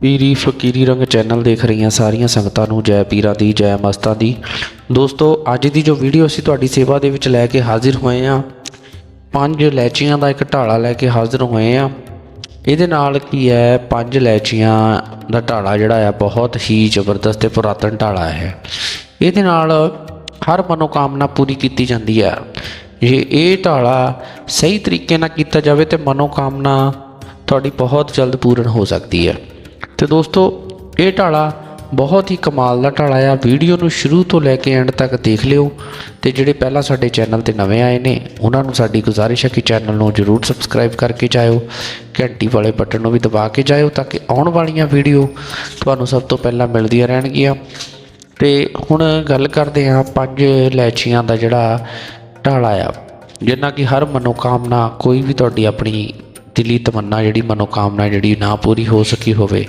ਪੀਰੀ ਫਕੀਰੀ ਰੰਗ ਚੈਨਲ ਦੇਖ ਰਹੀਆਂ ਸਾਰੀਆਂ ਸੰਗਤਾਂ ਨੂੰ ਜੈ ਪੀਰਾਂ ਦੀ, ਜੈ ਮਸਤਾਂ ਦੀ। ਦੋਸਤੋ, ਅੱਜ ਦੀ ਜੋ ਵੀਡੀਓ ਅਸੀਂ ਤੁਹਾਡੀ ਸੇਵਾ ਦੇ ਵਿੱਚ ਲੈ ਕੇ ਹਾਜ਼ਰ ਹੋਏ ਹਾਂ, ਪੰਜ ਲੈਚੀਆਂ ਦਾ ਇੱਕ ਢਾਲਾ ਲੈ ਕੇ ਹਾਜ਼ਰ ਹੋਏ ਹਾਂ। ਇਹਦੇ ਨਾਲ ਕੀ ਹੈ, ਪੰਜ ਲੈਚੀਆਂ ਦਾ ਢਾਲਾ ਜਿਹੜਾ ਆ ਬਹੁਤ ਹੀ ਜ਼ਬਰਦਸਤ ਤੇ ਪੁਰਾਤਨ ਢਾਲਾ ਹੈ। ਇਹਦੇ ਨਾਲ ਹਰ ਮਨੋਕਾਮਨਾ ਪੂਰੀ ਕੀਤੀ ਜਾਂਦੀ ਹੈ। ਜੇ ਇਹ ਢਾਲਾ ਸਹੀ ਤਰੀਕੇ ਨਾਲ ਕੀਤਾ ਜਾਵੇ ਤੇ ਮਨੋਕਾਮਨਾ ਤੁਹਾਡੀ ਬਹੁਤ ਜਲਦ ਪੂਰਨ ਹੋ ਸਕਦੀ ਹੈ। ਤੇ ਦੋਸਤੋ, ਇਹ ਢਾਲਾ ਬਹੁਤ ਹੀ ਕਮਾਲ ਦਾ ਢਾਲਾ ਆ। ਵੀਡੀਓ ਨੂੰ ਸ਼ੁਰੂ ਤੋਂ ਲੈ ਕੇ ਐਂਡ ਤੱਕ ਦੇਖ ਲਿਓ ਤੇ ਜਿਹੜੇ ਪਹਿਲਾਂ ਸਾਡੇ ਚੈਨਲ ਤੇ ਨਵੇਂ ਆਏ ਨੇ, ਉਹਨਾਂ ਨੂੰ ਸਾਡੀ ਗੁਜ਼ਾਰਿਸ਼ ਹੈ ਕਿ ਚੈਨਲ ਨੂੰ ਜਰੂਰ ਸਬਸਕ੍ਰਾਈਬ ਕਰਕੇ ਜਾਇਓ, ਘੰਟੀ ਵਾਲੇ ਬਟਨ ਨੂੰ ਵੀ ਦਬਾ ਕੇ ਜਾਇਓ ਤਾਂ ਕਿ ਆਉਣ ਵਾਲੀਆਂ ਵੀਡੀਓ ਤੁਹਾਨੂੰ ਸਭ ਤੋਂ ਪਹਿਲਾਂ ਮਿਲਦੀਆਂ ਰਹਿਣਗੀਆਂ। ਤੇ ਹੁਣ ਗੱਲ ਕਰਦੇ ਹਾਂ ਪੰਜ ਲੈਚੀਆਂ ਦਾ ਜਿਹੜਾ ਢਾਲਾ ਆ। ਜਿੰਨਾ ਕਿ ਹਰ ਮਨੋਕਾਮਨਾ ਕੋਈ ਵੀ ਤੁਹਾਡੀ ਆਪਣੀ ਦਿਲੀ ਤਮੰਨਾ ਜਿਹੜੀ ਮਨੋਕਾਮਨਾ ਜਿਹੜੀ ਨਾ ਪੂਰੀ ਹੋ ਸਕੀ ਹੋਵੇ,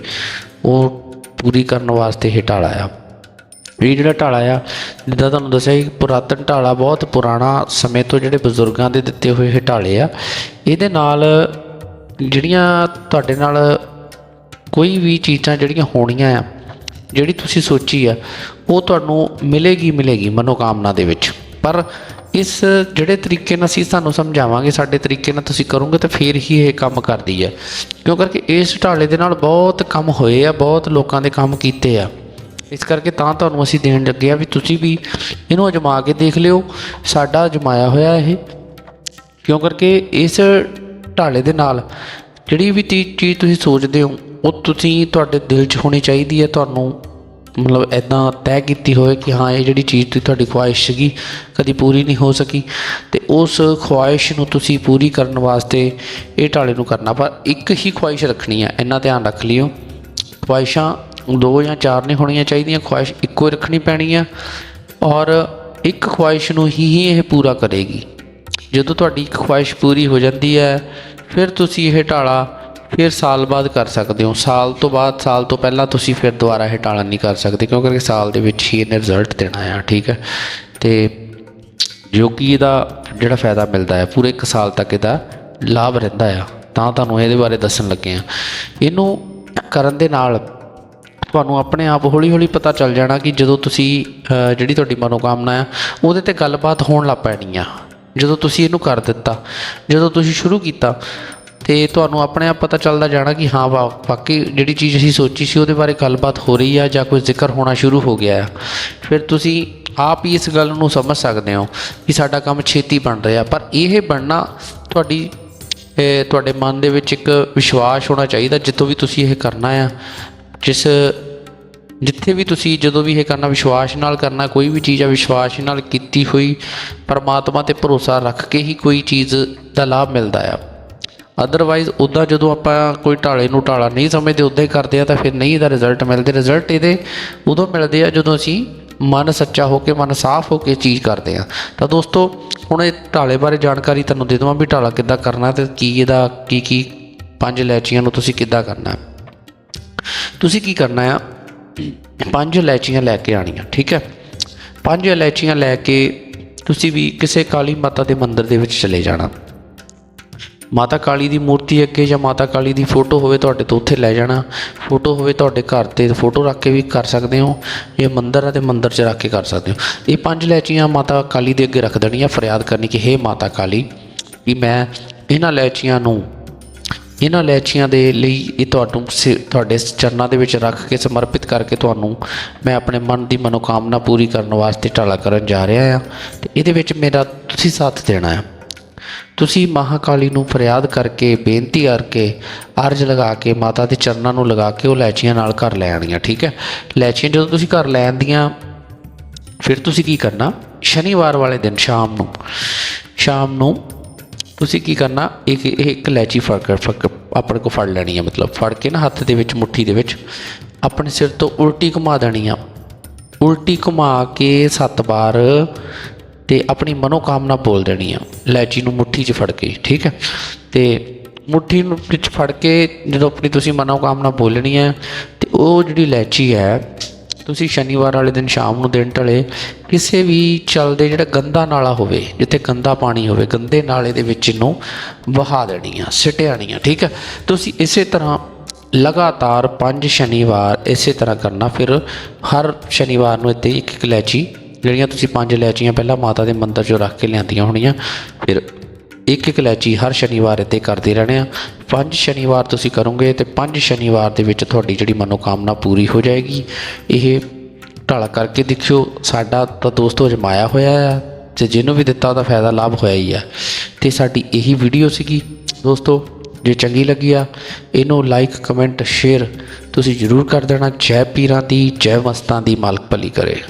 ਉਹ ਪੂਰੀ ਕਰਨ ਵਾਸਤੇ ਇਹ ਢਾਲਾ ਆ। ਇਹ ਜਿਹੜਾ ਢਾਲਾ ਆ, ਜਿੱਦਾਂ ਤੁਹਾਨੂੰ ਦੱਸਿਆ ਸੀ, ਪੁਰਾਤਨ ਢਾਲਾ ਬਹੁਤ ਪੁਰਾਣਾ ਸਮੇਂ ਤੋਂ ਜਿਹੜੇ ਬਜ਼ੁਰਗਾਂ ਦੇ ਦਿੱਤੇ ਹੋਏ ਇਹ ਢਾਲੇ ਆ। ਇਹਦੇ ਨਾਲ ਜਿਹੜੀਆਂ ਤੁਹਾਡੇ ਨਾਲ ਕੋਈ ਵੀ ਚੀਜ਼ਾਂ ਜਿਹੜੀਆਂ ਹੋਣੀਆਂ ਆ, ਜਿਹੜੀ ਤੁਸੀਂ ਸੋਚੀ ਆ, ਉਹ ਤੁਹਾਨੂੰ ਮਿਲੇਗੀ ਮਿਲੇਗੀ ਮਨੋਕਾਮਨਾ ਦੇ ਵਿੱਚ। ਪਰ ਇਸ ਜਿਹੜੇ ਤਰੀਕੇ ਨਾਲ ਅਸੀਂ ਤੁਹਾਨੂੰ ਸਮਝਾਵਾਂਗੇ, ਸਾਡੇ ਤਰੀਕੇ ਨਾਲ ਤੁਸੀਂ ਕਰੋਗੇ ਤਾਂ ਫੇਰ ਹੀ ਇਹ ਕੰਮ ਕਰਦੀ ਹੈ ਕਿਉਂ ਕਰਕੇ ਇਸ ਢਾਲੇ ਦੇ ਨਾਲ ਬਹੁਤ ਕੰਮ ਹੋਏ ਆ, ਬਹੁਤ ਲੋਕਾਂ ਦੇ ਕੰਮ ਕੀਤੇ ਆ। ਇਸ ਕਰਕੇ ਤਾਂ ਤੁਹਾਨੂੰ ਅਸੀਂ ਦੇਣ ਲੱਗੇ ਆ ਵੀ ਤੁਸੀਂ ਵੀ ਇਹਨੂੰ ਅਜਮਾ ਕੇ ਦੇਖ ਲਿਓ। ਸਾਡਾ ਅਜਮਾਇਆ ਹੋਇਆ ਇਹ। ਕਿਉਂ ਕਰਕੇ ਇਸ ਢਾਲੇ ਦੇ ਨਾਲ ਜਿਹੜੀ ਵੀ ਤੀ- ਚੀਜ਼ ਤੁਸੀਂ ਸੋਚਦੇ ਹੋ, ਉਹ ਤੁਸੀਂ ਤੁਹਾਡੇ ਦਿਲ 'ਚ ਹੋਣੀ ਚਾਹੀਦੀ ਹੈ ਤੁਹਾਨੂੰ ਮਤਲਬ ਐਦਾਂ ਤੈਅ ਕੀਤੀ ਹੋਵੇ ਕਿ ਹਾਂ, ਇਹ ਜਿਹੜੀ ਚੀਜ਼ ਦੀ ਤੁਹਾਡੀ ਖੁਆਇਸ਼ ਸੀਗੀ, ਕਦੀ ਪੂਰੀ ਨਹੀਂ ਹੋ ਸਕੀ। ਤੇ ਉਸ ਖੁਆਇਸ਼ ਨੂੰ ਤੁਸੀਂ ਪੂਰੀ ਕਰਨ ਵਾਸਤੇ ਇਹ ਢਾਲੇ ਨੂੰ ਕਰਨਾ। ਪਰ ਇੱਕ ਹੀ ਖੁਆਇਸ਼ ਰੱਖਣੀ ਹੈ ਇੰਨਾ ਧਿਆਨ ਰੱਖ ਲਿਓ। ਖੁਆਇਸ਼ਾਂ ਦੋ ਜਾਂ ਚਾਰ ਨਹੀਂ ਹੋਣੀਆਂ ਚਾਹੀਦੀਆਂ, ਖੁਆਇਸ਼ ਇੱਕੋ ਹੀ ਰੱਖਣੀ ਪੈਣੀ ਆ। ਔਰ ਇੱਕ ਖੁਆਇਸ਼ ਨੂੰ ਹੀ ਹੀ ਇਹ ਪੂਰਾ ਕਰੇਗੀ। ਜਦੋਂ ਤੁਹਾਡੀ ਇੱਕ ਖੁਆਇਸ਼ ਪੂਰੀ ਹੋ ਜਾਂਦੀ ਹੈ, ਫਿਰ ਤੁਸੀਂ ਇਹ ਢਾਲਾ ਫਿਰ ਸਾਲ ਬਾਅਦ ਕਰ ਸਕਦੇ ਹੋ। ਸਾਲ ਤੋਂ ਬਾਅਦ, ਸਾਲ ਤੋਂ ਪਹਿਲਾਂ ਤੁਸੀਂ ਫਿਰ ਦੁਬਾਰਾ ਇਹ ਢਾਲਾ ਨਹੀਂ ਕਰ ਸਕਦੇ, ਕਿਉਂਕਿ ਸਾਲ ਦੇ ਵਿੱਚ ਹੀ ਇਹਨੇ ਰਿਜ਼ਲਟ ਦੇਣਾ ਆ, ਠੀਕ ਹੈ। ਤੇ ਜੋ ਕਿ ਇਹਦਾ ਜਿਹੜਾ ਫਾਇਦਾ ਮਿਲਦਾ ਹੈ, ਪੂਰੇ 1 ਸਾਲ ਤੱਕ ਇਹਦਾ ਲਾਭ ਰਹਿੰਦਾ ਆ। ਤਾਂ ਤੁਹਾਨੂੰ ਇਹਦੇ ਬਾਰੇ ਦੱਸਣ ਲੱਗੇ ਆ। ਇਹਨੂੰ ਕਰਨ ਦੇ ਨਾਲ ਤੁਹਾਨੂੰ ਆਪਣੇ ਆਪ ਹੌਲੀ ਹੌਲੀ ਪਤਾ ਚੱਲ ਜਾਣਾ ਕਿ ਜਦੋਂ ਤੁਸੀਂ ਜਿਹੜੀ ਤੁਹਾਡੀ ਮਨੋਕਾਮਨਾ ਆ, ਉਹਦੇ ਤੇ ਗੱਲਬਾਤ ਹੋਣ ਲੱਗ ਪੈਣੀ ਆ। ਜਦੋਂ ਤੁਸੀਂ ਇਹਨੂੰ ਕਰ ਦਿੱਤਾ, ਜਦੋਂ ਤੁਸੀਂ ਸ਼ੁਰੂ ਕੀਤਾ ਤੇ ਤੁਹਾਨੂੰ ਆਪਣੇ ਆਪ ਪਤਾ ਚੱਲਦਾ ਜਾਣਾ ਕਿ ਹਾਂ, ਵਾ- ਵਾਕਈ ਜਿਹੜੀ ਚੀਜ਼ ਅਸੀਂ ਸੋਚੀ ਸੀ ਉਹਦੇ ਬਾਰੇ ਗੱਲਬਾਤ ਹੋ ਰਹੀ ਆ ਜਾਂ ਕੋਈ ਜ਼ਿਕਰ ਹੋਣਾ ਸ਼ੁਰੂ ਹੋ ਗਿਆ ਆ। ਫਿਰ ਤੁਸੀਂ ਆਪ ਹੀ ਇਸ ਗੱਲ ਨੂੰ ਸਮਝ ਸਕਦੇ ਹੋ ਕਿ ਸਾਡਾ ਕੰਮ ਛੇਤੀ ਬਣ ਰਿਹਾ। ਪਰ ਇਹ ਬਣਨਾ ਤੁਹਾਡੀ ਤੁਹਾਡੇ ਮਨ ਦੇ ਵਿੱਚ ਇੱਕ ਵਿਸ਼ਵਾਸ ਹੋਣਾ ਚਾਹੀਦਾ ਜਿੱਥੋਂ ਵੀ ਤੁਸੀਂ ਇਹ ਕਰਨਾ ਆ। ਜਿਸ, ਜਿੱਥੇ ਵੀ ਤੁਸੀਂ ਜਦੋਂ ਵੀ ਇਹ ਕਰਨਾ, ਵਿਸ਼ਵਾਸ ਨਾਲ ਕਰਨਾ, ਕੋਈ ਵੀ ਚੀਜ਼ ਆ ਵਿਸ਼ਵਾਸ ਨਾਲ ਕੀਤੀ ਹੋਈ, ਪਰਮਾਤਮਾ ਤੇ ਭਰੋਸਾ ਰੱਖ ਕੇ ਹੀ ਕੋਈ ਚੀਜ਼ ਦਾ ਲਾਭ ਮਿਲਦਾ ਆ। ਅਦਰਵਾਈਜ਼ ਉੱਦਾਂ ਜਦੋਂ ਆਪਾਂ ਕੋਈ ਢਾਲੇ ਨੂੰ ਢਾਲਾ ਨਹੀਂ ਸਮਝਦੇ ਉੱਦਾਂ ਹੀ ਕਰਦੇ ਆ, ਤਾਂ ਫਿਰ ਨਹੀਂ ਇਹਦਾ ਰਿਜ਼ਲਟ ਮਿਲਦੇ। ਰਿਜ਼ਲਟ ਇਹਦੇ ਉਦੋਂ ਮਿਲਦੇ ਆ ਜਦੋਂ ਅਸੀਂ ਮਨ ਸੱਚਾ ਹੋ ਕੇ, ਮਨ ਸਾਫ਼ ਹੋ ਕੇ ਚੀਜ਼ ਕਰਦੇ ਆ। ਤਾਂ ਦੋਸਤੋ, ਹੁਣ ਇਹ ਢਾਲੇ ਬਾਰੇ ਜਾਣਕਾਰੀ ਤੁਹਾਨੂੰ ਦੇ ਦਵਾਂ ਵੀ ਢਾਲਾ ਕਿੱਦਾਂ ਕਰਨਾ ਤੇ ਕੀ ਇਹਦਾ ਕੀ ਕੀ ਪੰਜ ਇਲਾਇਚੀਆਂ ਨੂੰ ਤੁਸੀਂ ਕਿੱਦਾਂ ਕਰਨਾ। ਤੁਸੀਂ ਕੀ ਕਰਨਾ ਆ? ਪੰਜ ਇਲਾਇਚੀਆਂ ਲੈ ਕੇ ਆਣੀਆਂ, ਠੀਕ ਹੈ? ਪੰਜ ਇਲਾਇਚੀਆਂ ਲੈ ਕੇ ਤੁਸੀਂ ਵੀ ਕਿਸੇ ਕਾਲੀ ਮਾਤਾ ਦੇ ਮੰਦਿਰ ਦੇ ਵਿੱਚ ਚਲੇ ਜਾਣਾ। ਮਾਤਾ ਕਾਲੀ ਦੀ ਮੂਰਤੀ ਅੱਗੇ ਜਾਂ ਮਾਤਾ ਕਾਲੀ ਦੀ ਫੋਟੋ ਹੋਵੇ ਤੁਹਾਡੇ ਤੋਂ ਉੱਥੇ ਲੈ ਜਾਣਾ। ਫੋਟੋ ਹੋਵੇ ਤੁਹਾਡੇ ਘਰ ਤੇ ਫੋਟੋ ਰੱਖ ਕੇ ਵੀ ਕਰ ਸਕਦੇ ਹੋ। ਇਹ ਮੰਦਿਰ ਹੈ ਤੇ ਮੰਦਿਰ 'ਚ ਰੱਖ ਕੇ ਕਰ ਸਕਦੇ ਹੋ। ਇਹ ਪੰਜ ਲੈਚੀਆਂ ਮਾਤਾ ਕਾਲੀ ਦੇ ਅੱਗੇ ਰੱਖ ਦੇਣੀਆਂ, ਫਰਿਆਦ ਕਰਨੀ ਕਿ ਹੇ ਮਾਤਾ ਕਾਲੀ ਕਿ ਮੈਂ ਇਹਨਾਂ ਇਲਾਇਚੀਆਂ ਨੂੰ, ਇਹਨਾਂ ਇਲਾਇਚੀਆਂ ਦੇ ਲਈ ਇਹ ਤੁਹਾਨੂੰ ਸਿ- ਤੁਹਾਡੇ ਚਰਨਾਂ ਦੇ ਵਿੱਚ ਰੱਖ ਕੇ ਸਮਰਪਿਤ ਕਰਕੇ ਤੁਹਾਨੂੰ ਮੈਂ ਆਪਣੇ ਮਨ ਦੀ ਮਨੋਕਾਮਨਾ ਪੂਰੀ ਕਰਨ ਵਾਸਤੇ ਢਾਲਾ ਕਰਨ ਜਾ ਰਿਹਾ ਹਾਂ ਤੇ ਇਹਦੇ ਵਿੱਚ ਮੇਰਾ ਤੁਸੀਂ ਸਾਥ ਦੇਣਾ ਹੈ ਤੁਸੀਂ ਮਹਾਕਾਲੀ ਨੂੰ ਫਰਿਆਦ ਕਰਕੇ, ਬੇਨਤੀ ਕਰਕੇ, ਅਰਜ ਲਗਾ ਕੇ, ਮਾਤਾ ਦੇ ਚਰਨਾਂ ਨੂੰ ਲਗਾ ਕੇ ਉਹ ਲੈਚੀਆਂ ਨਾਲ ਘਰ ਲੈ ਆਣੀਆਂ ਠੀਕ ਹੈ? ਲੈਚੀਆਂ ਜਦੋਂ ਤੁਸੀਂ ਘਰ ਲੈ ਆਂਦੀਆਂ ਫਿਰ ਤੁਸੀਂ ਕੀ ਕਰਨਾ? ਸ਼ਨੀਵਾਰ ਵਾਲੇ ਦਿਨ ਸ਼ਾਮ ਨੂੰ ਸ਼ਾਮ ਨੂੰ ਤੁਸੀਂ ਕੀ ਕਰਨਾ? ਇੱਕ, ਇਹ ਇੱਕ ਲੈਚੀ ਫੜ ਕੇ, ਫੜ ਆਪਣੇ ਕੋ ਫੜ ਲੈਣੀ ਹੈ, ਮਤਲਬ ਫੜ ਕੇ ਨਾ ਹੱਥ ਦੇ ਵਿੱਚ, ਮੁੱਠੀ ਦੇ ਵਿੱਚ, ਆਪਣੇ ਸਿਰ ਤੋਂ ਉਲਟੀ ਘੁਮਾ ਦੇਣੀ ਆ। ਉਲਟੀ ਘੁਮਾ ਕੇ ਸੱਤ ਵਾਰ ਤੇ ਆਪਣੀ ਮਨੋਕਾਮਨਾ ਬੋਲ ਦੇਣੀ ਆ। ਇਲਾਇਚੀ ਨੂੰ ਮੁੱਠੀ 'ਚ ਫੜ ਕੇ, ਠੀਕ ਹੈ? ਤੇ ਮੁੱਠੀ ਨੂੰ ਵਿੱਚ ਫੜ ਕੇ ਜਦੋਂ ਆਪਣੀ ਤੁਸੀਂ ਮਨੋਕਾਮਨਾ ਬੋਲਣੀ ਹੈ ਤੇ ਉਹ ਜਿਹੜੀ ਇਲਾਇਚੀ ਹੈ, ਤੁਸੀਂ ਸ਼ਨੀਵਾਰ ਵਾਲੇ ਦਿਨ ਸ਼ਾਮ ਨੂੰ ਦਿਨ ਢਲੇ ਕਿਸੇ ਵੀ ਚੱਲਦੇ ਜਿਹੜਾ ਗੰਦਾ ਨਾਲਾ ਹੋਵੇ, ਜਿੱਥੇ ਗੰਦਾ ਪਾਣੀ ਹੋਵੇ, ਗੰਦੇ ਨਾਲੇ ਦੇ ਵਿੱਚ ਇਹਨੂੰ ਵਹਾ ਦੇਣੀ ਆ, ਸਿੱਟਿਆ ਨਹੀਂ ਆ, ਠੀਕ ਹੈ? ਤੁਸੀਂ ਇਸੇ ਤਰ੍ਹਾਂ ਲਗਾਤਾਰ ਪੰਜ ਸ਼ਨੀਵਾਰ ਇਸੇ ਤਰ੍ਹਾਂ ਕਰਨਾ, ਫਿਰ ਹਰ ਸ਼ਨੀਵਾਰ ਨੂੰ ਇੱਥੇ ਇੱਕ ਇੱਕ ਲੈਚੀ ਜਿਹੜੀਆਂ ਤੁਸੀਂ ਪੰਜ ਇਲਾਇਚੀਆਂ ਪਹਿਲਾਂ ਮਾਤਾ ਦੇ ਮੰਦਰ 'ਚੋਂ ਰੱਖ ਕੇ ਲਿਆਂਦੀਆਂ ਹੋਣੀਆਂ, ਫਿਰ ਇੱਕ ਇੱਕ ਇਲਾਇਚੀ ਹਰ ਸ਼ਨੀਵਾਰ ਇੱਥੇ ਕਰਦੇ ਰਹਿਣੇ ਆ। ਪੰਜ ਸ਼ਨੀਵਾਰ ਤੁਸੀਂ ਕਰੋਗੇ ਤੇ ਪੰਜ ਸ਼ਨੀਵਾਰ ਦੇ ਵਿੱਚ ਤੁਹਾਡੀ ਜਿਹੜੀ ਮਨੋਕਾਮਨਾ ਪੂਰੀ ਹੋ ਜਾਏਗੀ। ਇਹ ਢਾਲਾ ਕਰਕੇ ਦੇਖਿਓ, ਸਾਡਾ ਤਾਂ ਦੋਸਤੋ ਅਜਮਾਇਆ ਹੋਇਆ ਆ ਤੇ ਜਿਹਨੂੰ ਵੀ ਦਿੱਤਾ ਉਹਦਾ ਫਾਇਦਾ ਲਾਭ ਹੋਇਆ ਹੀ ਆ। ਤੇ ਸਾਡੀ ਇਹੀ ਵੀਡੀਓ ਸੀਗੀ। ਦੋਸਤੋ, ਜੇ ਚੰਗੀ ਲੱਗੀ ਆ, ਇਹਨੂੰ ਲਾਈਕ ਕਮੈਂਟ ਸ਼ੇਅਰ ਤੁਸੀਂ ਜਰੂਰ ਕਰ ਦੇਣਾ। ਜੈ ਪੀਰਾਂ ਦੀ, ਜੈ ਮਸਤਾਂ ਦੀ ਮਾਲਕ ਭਲੀ ਕਰੇ।